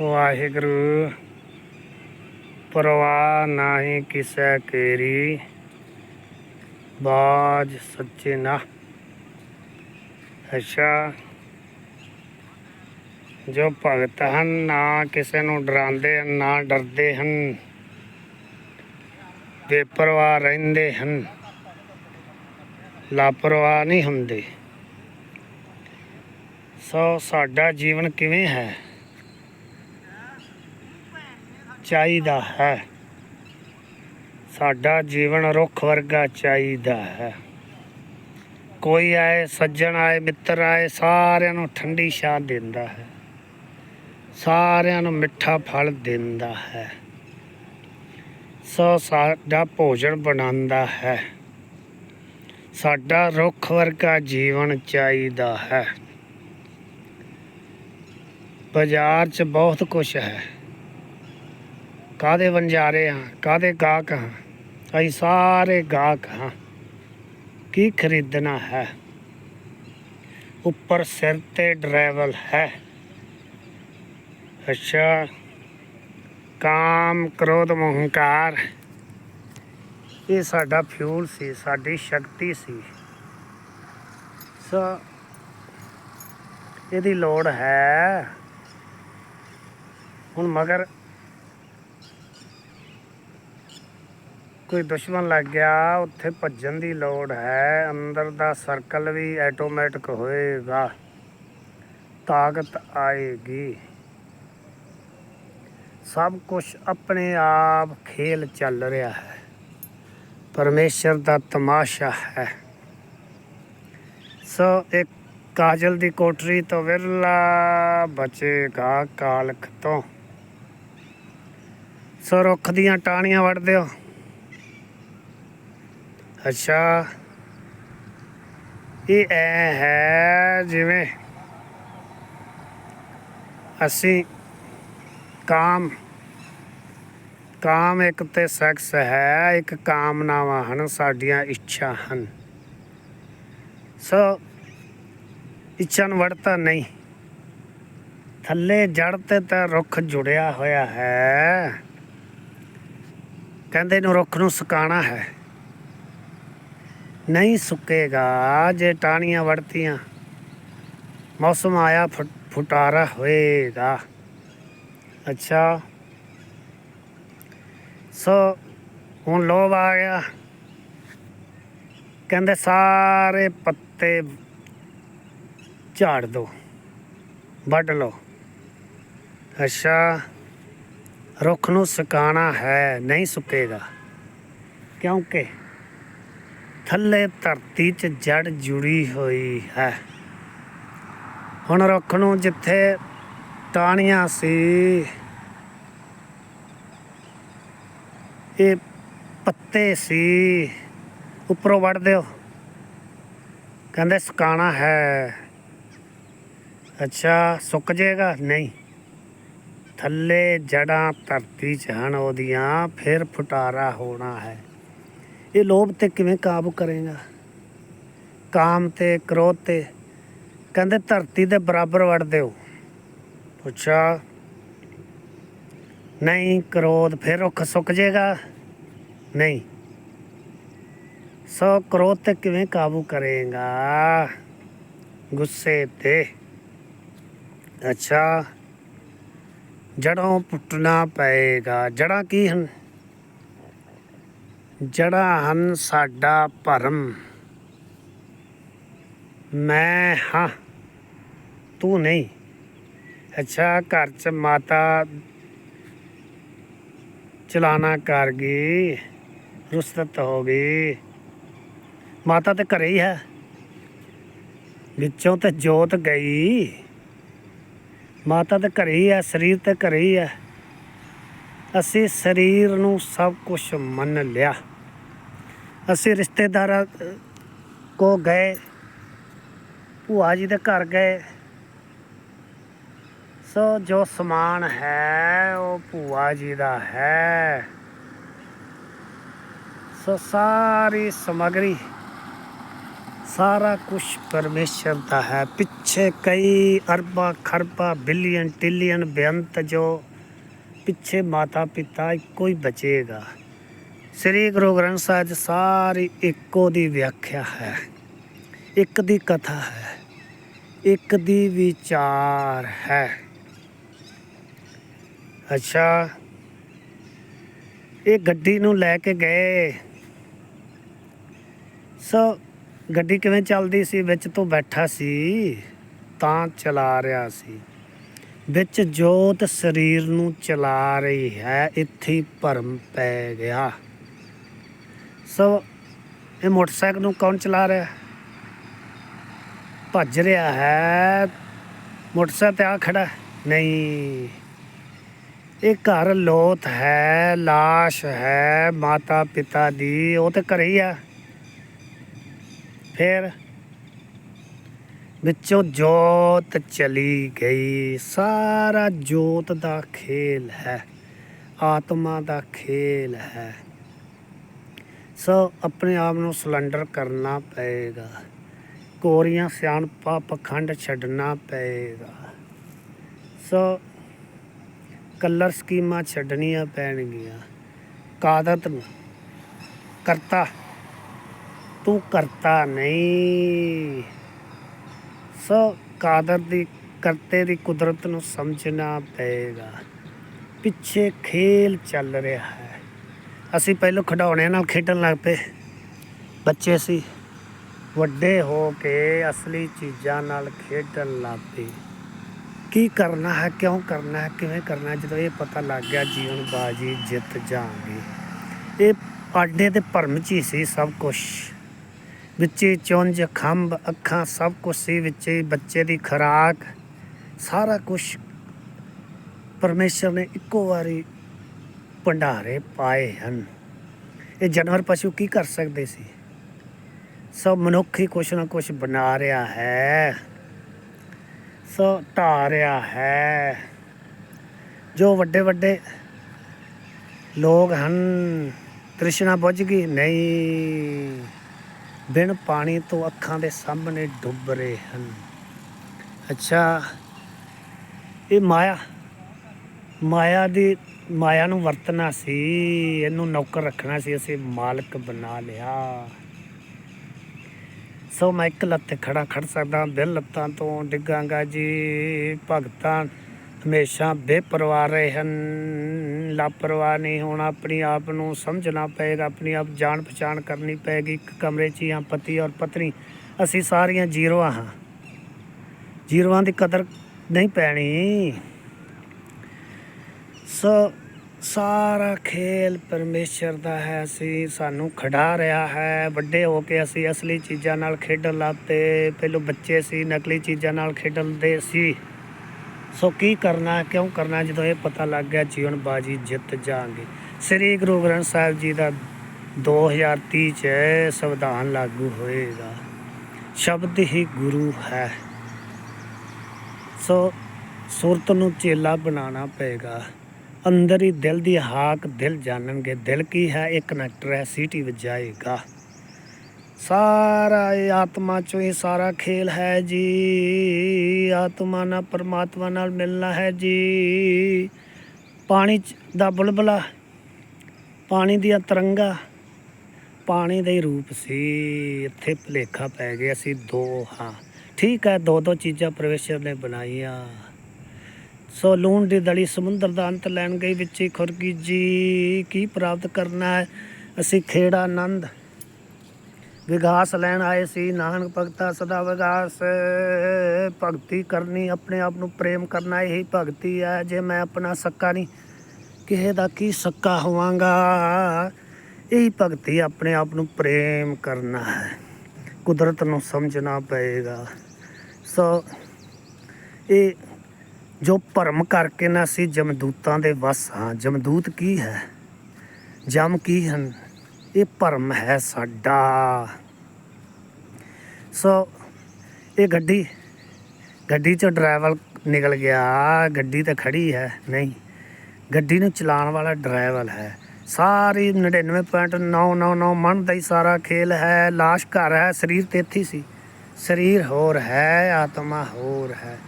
ਵਾਹਿਗੁਰੂ। ਪਰਵਾਹ ਨਾਹੀ ਕਿਸੈ ਕੇਰੀ। ਬਾਜ ਸੱਚੇ ਨਾ। ਅੱਛਾ। ਜੋ ਭਗਤ ਹਨ, ਨਾ ਕਿਸੇ ਨੂੰ ਡਰਾਉਂਦੇ ਹਨ, ਨਾ ਡਰਦੇ ਹਨ। ਬੇਪਰਵਾਹ ਰਹਿੰਦੇ ਹਨ। ਲਾਪਰਵਾਹ ਨਹੀਂ ਹੁੰਦੇ। ਸੋ ਸਾਡਾ ਜੀਵਨ ਕਿਵੇਂ ਹੈ? ਚਾਹੀਦਾ ਹੈ। ਸਾਡਾ ਜੀਵਨ ਰੁੱਖ ਵਰਗਾ ਚਾਹੀਦਾ ਹੈ। ਕੋਈ ਆਏ, ਸੱਜਣ ਆਏ, ਮਿੱਤਰ ਆਏ, ਸਾਰਿਆਂ ਨੂੰ ਠੰਡੀ ਛਾਂ ਦਿੰਦਾ ਹੈ। ਸਾਰਿਆਂ ਨੂੰ ਮਿੱਠਾ ਫਲ ਦਿੰਦਾ ਹੈ। ਸੋ ਸਾਡਾ ਭੋਜਨ ਬਣਾਉਂਦਾ ਹੈ। ਸਾਡਾ ਰੁੱਖ ਵਰਗਾ ਜੀਵਨ ਚਾਹੀਦਾ ਹੈ। ਬਾਜ਼ਾਰ 'ਚ ਬਹੁਤ ਕੁਝ ਹੈ। ਕਾਦੇ ਵੰਜਾਰੇ ਹਾਂ ਕਾਦੇ ਗਾਹਕ ਹਾਂ ਅਸੀਂ ਸਾਰੇ ਗਾਹਕ ਹਾਂ ਕੀ ਖਰੀਦਣਾ ਹੈ? ਉੱਪਰ ਸਿਰ ਤੇ ਡਰਾਈਵਲ ਹੈ। ਅੱਛਾ। ਕਾਮ ਕ੍ਰੋਧ ਮਹੰਕਾਰ। ਇਹ ਸਾਡਾ ਫਿਊਲ ਸੀ, ਸਾਡੀ ਸ਼ਕਤੀ ਸੀ। ਸੋ, ਇਹਦੀ ਲੋੜ ਹੈ। ਹੁਣ ਮਗਰ ਕੋਈ ਦੁਸ਼ਮਣ ਲੱਗ ਗਿਆ, ਉੱਥੇ ਭੱਜਣ ਦੀ ਲੋੜ ਹੈ। ਅੰਦਰ ਦਾ ਸਰਕਲ ਵੀ ਆਟੋਮੈਟਿਕ ਹੋਏਗਾ। ਤਾਕਤ ਆਏਗੀ। ਸਭ ਕੁਝ ਆਪਣੇ ਆਪ ਖੇਲ ਚੱਲ ਰਿਹਾ ਹੈ। ਪਰਮੇਸ਼ਰ ਦਾ ਤਮਾਸ਼ਾ ਹੈ। ਸੋ ਇੱਕ ਕਾਜਲ ਦੀ ਕੋਠਰੀ ਤੋਂ ਵਿਰਲਾ ਬਚੇਗਾ ਕਾਲਖ ਤੋਂ। ਸੋ ਰੁੱਖ ਦੀਆਂ ਟਾਹਣੀਆਂ ਵੱਢ ਦਿਓ। ਅੱਛਾ। ਇਹ ਐ ਹੈ ਜਿਵੇਂ ਅਸੀਂ ਕਾਮ ਕਾਮ ਇੱਕ ਤੇ ਸੈਕਸ ਹੈ, ਇੱਕ ਕਾਮਨਾਵਾਂ ਹਨ, ਸਾਡੀਆਂ ਇੱਛਾ ਹਨ। ਸੋ ਇੱਛਾ ਨੂੰ ਵੜਤਾ ਨਹੀਂ। ਥੱਲੇ ਜੜ ਤੇ ਤਾਂ ਰੁੱਖ ਜੁੜਿਆ ਹੋਇਆ ਹੈ। ਕਹਿੰਦੇ ਨੂੰ ਰੁੱਖ ਨੂੰ ਸੁਕਾਣਾ ਹੈ। ਨਹੀਂ ਸੁੱਕੇਗਾ, ਜੇ ਟਾਹਣੀਆਂ ਵੜਤੀਆਂ। ਮੌਸਮ ਆਇਆ ਫੁ- ਫੁਟਾਰਾ ਹੋਏਗਾ। ਅੱਛਾ। ਸੋ, ਹੁਣ ਲੋਭ ਆ ਗਿਆ। ਕਹਿੰਦੇ ਸਾਰੇ ਪੱਤੇ ਝਾੜ ਦੋ, ਵੱਢ ਲਓ। ਅੱਛਾ। ਰੁੱਖ ਨੂੰ ਸੁਕਾਣਾ ਹੈ, ਨਹੀਂ ਸੁੱਕੇਗਾ। ਕਿਉਂਕਿ ਥੱਲੇ ਧਰਤੀ 'ਚ ਜੜ ਜੁੜੀ ਹੋਈ ਹੈ। ਹੁਣ ਰੁੱਖ ਨੂੰ ਜਿੱਥੇ ਟਾਹਣੀਆਂ ਸੀ, ਇਹ ਪੱਤੇ ਸੀ, ਉੱਪਰੋਂ ਵੱਢ ਦਿਓ। ਕਹਿੰਦੇ ਸੁਕਾਣਾ ਹੈ। ਅੱਛਾ, ਸੁੱਕ ਜਾਏਗਾ? ਨਹੀਂ। ਥੱਲੇ ਜੜਾਂ ਧਰਤੀ 'ਚ ਹਨ, ਉਹਦੀਆਂ ਫਿਰ ਫੁਟਾਰਾ ਹੋਣਾ ਹੈ। ਇਹ ਲੋਭ ਤੇ ਕਿਵੇਂ ਕਾਬੂ ਕਰੇਗਾ? ਕਾਮ ਤੇ, ਕ੍ਰੋਧ ਤੇ। ਕਹਿੰਦੇ ਧਰਤੀ ਦੇ ਬਰਾਬਰ ਵੜ ਦਿਓ। ਅੱਛਾ ਨਹੀਂ, ਕ੍ਰੋਧ ਫਿਰ ਰੁੱਖ ਸੁੱਕ ਜਾਏਗਾ ਨਹੀਂ। ਸੋ ਕ੍ਰੋਧ ਤੇ ਕਿਵੇਂ ਕਾਬੂ ਕਰੇਗਾ? ਗੁੱਸੇ ਤੇ। ਅੱਛਾ ਜੜੋਂ ਪੁੱਟਣਾ ਪਏਗਾ। ਜੜਾਂ ਕੀ ਹਨ? ਜੜ੍ਹਾਂ ਹਨ ਸਾਡਾ ਭਰਮ। ਮੈਂ ਹਾਂ, ਤੂੰ ਨਹੀਂ। ਅੱਛਾ, ਘਰ ਚ ਮਾਤਾ ਚਲਾਣਾ ਕਰ ਗਈ ਰੁਸਤ ਹੋ ਗਈ। ਮਾਤਾ ਤੇ ਘਰੇ ਹੀ ਹੈ। ਵਿੱਚੋਂ ਤੇ ਜੋਤ ਗਈ। ਮਾਤਾ ਤੇ ਘਰੇ ਹੀ ਹੈ, ਸਰੀਰ ਤੇ ਘਰੇ ਹੀ ਹੈ। ਅਸੀਂ ਸਰੀਰ ਨੂੰ ਸਭ ਕੁਝ ਮੰਨ ਲਿਆ। ਅਸੀਂ ਰਿਸ਼ਤੇਦਾਰਾਂ ਅਹ, ਕੋ ਗਏ ਭੂਆ ਜੀ ਦੇ ਘਰ ਗਏ। ਸੋ ਜੋ ਸਮਾਨ ਹੈ ਉਹ ਭੂਆ ਜੀ ਦਾ ਹੈ। ਸੋ ਸਾਰੀ ਸਮਗਰੀ ਸਾਰਾ ਕੁਝ ਪਰਮੇਸ਼ਰ ਦਾ ਹੈ। ਪਿੱਛੇ ਕਈ ਅਰਬਾਂ ਖਰਬਾਂ ਬਿਲੀਅਨ ਟਿਲੀਅਨ ਬੇਅੰਤ ਜੋ ਪਿੱਛੇ ਮਾਤਾ ਪਿਤਾ ਇੱਕੋ ਹੀ ਬਚੇਗਾ। ਸ੍ਰੀ ਗੁਰੂ ਗ੍ਰੰਥ ਸਾਹਿਬ 'ਚ ਸਾਰੀ ਇੱਕੋ ਦੀ ਵਿਆਖਿਆ ਹੈ। ਇੱਕ ਦੀ ਕਥਾ ਹੈ, ਇੱਕ ਦੀ ਵਿਚਾਰ ਹੈ। ਅੱਛਾ, ਇਹ ਗੱਡੀ ਨੂੰ ਲੈ ਕੇ ਗਏ। ਸੋ ਗੱਡੀ ਕਿਵੇਂ ਚੱਲਦੀ ਸੀ, ਵਿੱਚ ਤੋਂ ਬੈਠਾ ਸੀ, ਤਾਂ ਚਲਾ ਰਿਹਾ ਸੀ। ਵਿੱਚ ਜੋਤ ਸਰੀਰ ਨੂੰ ਚਲਾ ਰਹੀ ਹੈ, ਇੱਥੇ ਭਰਮ ਪੈ ਗਿਆ। ਸੋ ਇਹ ਮੋਟਰਸਾਈਕਲ ਨੂੰ ਕੌਣ ਚਲਾ ਰਿਹਾ? ਭੱਜ ਰਿਹਾ ਹੈ। ਮੋਟਰਸਾਈਕਲ ਤੇ ਆ ਖੜਾ ਨਹੀਂ। ਇਹ ਘਰ ਲੋਥ ਹੈ লাশ ਹੈ ਮਾਤਾ ਪਿਤਾ ਦੀ, ਉਹ ਤੇ ਘਰੇ ਹੀ ਆ। ਫਿਰ ਵਿੱਚੋਂ ਜੋਤ ਚਲੀ ਗਈ। ਸਾਰਾ ਜੋਤ ਦਾ ਖੇਲ ਹੈ, ਆਤਮਾ ਦਾ ਖੇਲ ਹੈ। ਸੋ ਆਪਣੇ ਆਪ ਨੂੰ ਸਿਲੰਡਰ ਕਰਨਾ ਪਏਗਾ। ਕੋਰੀਆਂ ਸਿਆਣਪਾ ਪਖੰਡ ਛੱਡਣਾ ਪਏਗਾ। ਸੋ ਕਲਰ ਸਕੀਮਾਂ ਛੱਡਣੀਆਂ ਪੈਣਗੀਆਂ। ਕਾਦਤ ਨੂੰ ਕਰਤਾ, ਤੂੰ ਕਰਤਾ ਨਹੀਂ। ਸੋ ਕਾਦਰ ਦੀ, ਕਰਤੇ ਦੀ ਕੁਦਰਤ ਨੂੰ ਸਮਝਣਾ ਪਏਗਾ। ਪਿੱਛੇ ਖੇਲ ਚੱਲ ਰਿਹਾ ਹੈ। ਅਸੀਂ ਪਹਿਲਾਂ ਖਿਡੌਣਿਆਂ ਨਾਲ ਖੇਡਣ ਲੱਗ ਪਏ। ਬੱਚੇ ਸੀ। ਵੱਡੇ ਹੋ ਕੇ ਅਸਲੀ ਚੀਜ਼ਾਂ ਨਾਲ ਖੇਡਣ ਲੱਗ ਪਏ। ਕੀ ਕਰਨਾ ਹੈ, ਕਿਉਂ ਕਰਨਾ ਹੈ, ਕਿਵੇਂ ਕਰਨਾ ਹੈ, ਜਦੋਂ ਇਹ ਪਤਾ ਲੱਗ ਗਿਆ ਜੀਵਨ ਬਾਜੀ ਜਿੱਤ ਜਾਾਂਗੇ ਇਹ ਆਡੇ ਤੇ ਭਰਮ ਚ ਹੀ ਸੀ ਸਭ ਕੁਝ ਵਿੱਚੇ ਚੁੰਝ, ਖੰਭ, ਅੱਖਾਂ, ਸਭ ਕੁਝ ਸੀ ਵਿੱਚੇ, ਬੱਚੇ ਦੀ ਖੁਰਾਕ, ਸਾਰਾ ਕੁਝ ਪਰਮੇਸ਼ਰ ਨੇ ਇੱਕੋ ਵਾਰੀ ਭੰਡਾਰੇ ਪਾਏ ਹਨ। ਇਹ ਜਾਨਵਰ ਪਸ਼ੂ ਕੀ ਕਰ ਸਕਦੇ ਸੀ? ਸਭ ਮਨੁੱਖ ਹੀ ਕੁਛ ਨਾ ਕੁਛ ਬਣਾ ਰਿਹਾ ਹੈ। ਸੋ ਢਾ ਰਿਹਾ ਹੈ। ਜੋ ਵੱਡੇ ਵੱਡੇ ਲੋਕ ਹਨ, ਤ੍ਰਿਸ਼ਨਾ ਬੁੱਝ ਗਈ ਨਹੀਂ। ਬਿਨ ਪਾਣੀ ਤੋਂ ਅੱਖਾਂ ਦੇ ਸਾਹਮਣੇ ਡੁੱਬ ਰਹੇ ਹਨ। ਅੱਛਾ, ਇਹ ਮਾਇਆ ਮਾਇਆ ਦੀ, ਮਾਇਆ ਨੂੰ ਵਰਤਣਾ ਸੀ, ਇਹਨੂੰ ਨੌਕਰ ਰੱਖਣਾ ਸੀ, ਅਸੀਂ ਮਾਲਕ ਬਣਾ ਲਿਆ। ਸੋ ਮੈਂ ਇੱਕ ਲੱਤ ਖੜਾ ਖੜ ਸਕਦਾ ਬਿਲ ਲੱਤਾਂ ਤੋਂ ਡਿੱਗਾਂਗਾ ਜੀ। ਭਗਤਾਂ ਹਮੇਸ਼ਾ ਬੇਪਰਵਾਹ ਰਹੇ ਹਨ। ਲਾਪਰਵਾਹ ਨਹੀਂ ਹੋਣਾ, ਆਪਣੀ ਆਪ ਨੂੰ ਸਮਝਣਾ ਪਏਗਾ, ਆਪਣੀ ਆਪ ਜਾਣ ਪਛਾਣ ਕਰਨੀ ਪਏਗੀ। ਇੱਕ ਕਮਰੇ 'ਚ ਜਾਂ ਪਤੀ ਔਰ ਪਤਨੀ। ਅਸੀਂ ਸਾਰੀਆਂ ਜ਼ੀਰੋਆਂ ਹਾਂ। ਜ਼ੀਰੋਆਂ ਦੀ ਕਦਰ ਨਹੀਂ ਪੈਣੀ। ਸੋ, ਸਾਰਾ ਖੇਲ ਪਰਮੇਸ਼ਰ ਦਾ ਹੈ। ਅਸੀਂ, ਸਾਨੂੰ ਖੜਾ ਰਿਹਾ ਹੈ। ਵੱਡੇ ਹੋ ਕੇ ਅਸੀਂ ਅਸਲੀ ਚੀਜ਼ਾਂ ਨਾਲ ਖੇਡਣ ਲੱਗ ਪਏ। ਪਹਿਲੋਂ ਬੱਚੇ ਸੀ, ਨਕਲੀ ਚੀਜ਼ਾਂ ਨਾਲ ਖੇਡਣ ਦੇ ਸੀ। ਸੋ ਕੀ ਕਰਨਾ, ਕਿਉਂ ਕਰਨਾ, ਜਦੋਂ ਇਹ ਪਤਾ ਲੱਗ ਗਿਆ ਜੀਵਨ ਬਾਜੀ ਜਿੱਤ ਜਾਾਂਗੇ ਸ੍ਰੀ ਗੁਰੂ ਗ੍ਰੰਥ ਸਾਹਿਬ ਜੀ ਦਾ 2030 ਚ ਸੰਵਿਧਾਨ ਲਾਗੂ ਹੋਏਗਾ। ਸ਼ਬਦ ਹੀ ਗੁਰੂ ਹੈ। ਸੋ ਸੁਰਤ ਨੂੰ ਚੇਲਾ ਬਣਾਉਣਾ ਪਏਗਾ। ਅੰਦਰ ਹੀ ਦਿਲ ਦੀ ਹਾਕ ਦਿਲ ਜਾਣਨਗੇ। ਦਿਲ ਕੀ ਹੈ? ਇਹ ਕਨੈਕਟਰ ਹੈ ਸੀਟੀ ਵਜਾਏਗਾ ਸਾਰਾ ਇਹ ਆਤਮਾ ਚੋਂ ਹੀ ਸਾਰਾ ਖੇਲ ਹੈ ਜੀ। ਆਤਮਾ ਨਾਲ ਪਰਮਾਤਮਾ ਨਾਲ ਮਿਲਣਾ ਹੈ ਜੀ। ਪਾਣੀ 'ਚ ਦਾ ਬੁਲਬੁਲਾ, ਪਾਣੀ ਦੀਆਂ ਤਰੰਗਾ, ਪਾਣੀ ਦਾ ਹੀ ਰੂਪ ਸੀ। ਇੱਥੇ ਭੁਲੇਖਾ ਪੈ ਗਿਆ ਸੀ ਦੋ ਹਾਂ ਠੀਕ ਹੈ, ਦੋ ਦੋ ਚੀਜ਼ਾਂ ਪਰਮੇਸ਼ਰ ਨੇ ਬਣਾਈਆਂ। ਸੋ ਲੂਣ ਦੀ ਦਲੀ ਸਮੁੰਦਰ ਦਾ ਅੰਤ ਲੈਣ ਗਈ ਵਿੱਚ ਹੀ ਖੁਰਗੀ ਜੀ। ਕੀ ਪ੍ਰਾਪਤ ਕਰਨਾ ਹੈ? ਅਸੀਂ ਖੇੜਾ ਆਨੰਦ ਵਿਗਾਸ ਲੈਣ ਆਏ ਸੀ। ਨਾਨਕ ਭਗਤਾ ਸਦਾ ਵਿਗਾਸ। ਭਗਤੀ ਕਰਨੀ ਆਪਣੇ ਆਪ ਨੂੰ ਪ੍ਰੇਮ ਕਰਨਾ ਇਹੀ ਭਗਤੀ ਹੈ। ਜੇ ਮੈਂ ਆਪਣਾ ਸੱਕਾ ਨਹੀਂ, ਕਿਸੇ ਦਾ ਕੀ ਸੱਕਾ ਹੋਵਾਂਗਾ? ਇਹੀ ਭਗਤੀ ਆਪਣੇ ਆਪ ਨੂੰ ਪ੍ਰੇਮ ਕਰਨਾ ਹੈ। ਕੁਦਰਤ ਨੂੰ ਸਮਝਣਾ ਪਏਗਾ। ਸੋ ਇਹ ਜੋ ਭਰਮ ਕਰਕੇ ਨਾ ਅਸੀਂ ਜਮਦੂਤਾਂ ਦੇ ਵਸ ਹਾਂ। ਜਮਦੂਤ ਕੀ ਹੈ? ਜਮ ਕੀ ਹਨ? ਇਹ ਭਰਮ ਹੈ ਸਾਡਾ। ਸੋ ਇਹ ਗੱਡੀ ਗੱਡੀ ਚੋਂ ਡਰਾਈਵਰ ਨਿਕਲ ਗਿਆ। ਗੱਡੀ ਤਾਂ ਖੜੀ ਹੈ, ਨਹੀਂ। ਗੱਡੀ ਨੂੰ ਚਲਾਉਣ ਵਾਲਾ ਡਰਾਈਵਰ ਹੈ। ਸਾਰੀ 99.999 ਮਨ ਦਾ ਹੀ ਸਾਰਾ ਖੇਲ ਹੈ। ਲਾਸ਼ ਘਰ ਹੈ, ਸਰੀਰ ਤੇ ਇੱਥੇ ਸੀ। ਸਰੀਰ ਹੋਰ ਹੈ, ਆਤਮਾ ਹੋਰ ਹੈ।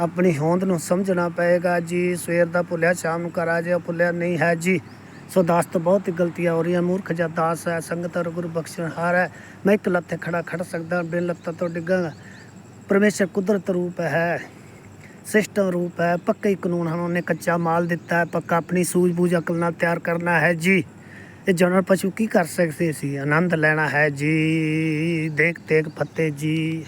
ਆਪਣੀ ਹੋਂਦ ਨੂੰ ਸਮਝਣਾ ਪਏਗਾ ਜੀ। ਸਵੇਰ ਦਾ ਭੁੱਲਿਆ, ਸ਼ਾਮ ਨੂੰ ਕਰਾ ਜੇ ਭੁੱਲਿਆ ਨਹੀਂ ਹੈ ਜੀ। ਸੋ ਦਾਸ ਤੋਂ ਬਹੁਤ ਹੀ ਗਲਤੀਆਂ ਹੋ ਰਹੀਆਂ, ਮੂਰਖ ਜਾਂ ਦਾਸ ਹੈ, ਸੰਗਤ ਔਰ ਗੁਰੂ ਬਖਸ਼ਣਹਾਰ ਹੈ। ਮੈਂ ਇੱਕ ਲੱਤੇ ਖੜਾ ਖੜ ਸਕਦਾ, ਬਿਨ ਲੱਤਾਂ ਤੋਂ ਡਿੱਗਾਂਗਾ ਪਰਮੇਸ਼ਰ ਕੁਦਰਤ ਰੂਪ ਹੈ ਸਿਸਟਮ ਰੂਪ ਹੈ, ਪੱਕੇ ਕਾਨੂੰਨ ਹਨ, ਉਹਨੇ ਕੱਚਾ ਮਾਲ ਦਿੱਤਾ ਹੈ, ਪੱਕਾ ਆਪਣੀ ਸੂਝ-ਬੂਝ, ਅਕਲ ਨਾਲ ਤਿਆਰ ਕਰਨਾ ਹੈ ਜੀ। ਇਹ ਜਾਨਵਰ ਪਸ਼ੂ ਕੀ ਕਰ ਸਕਦੇ ਸੀ? ਆਨੰਦ ਲੈਣਾ ਹੈ ਜੀ। ਦੇਖ ਦੇਖ ਫਤਿਹ ਜੀ।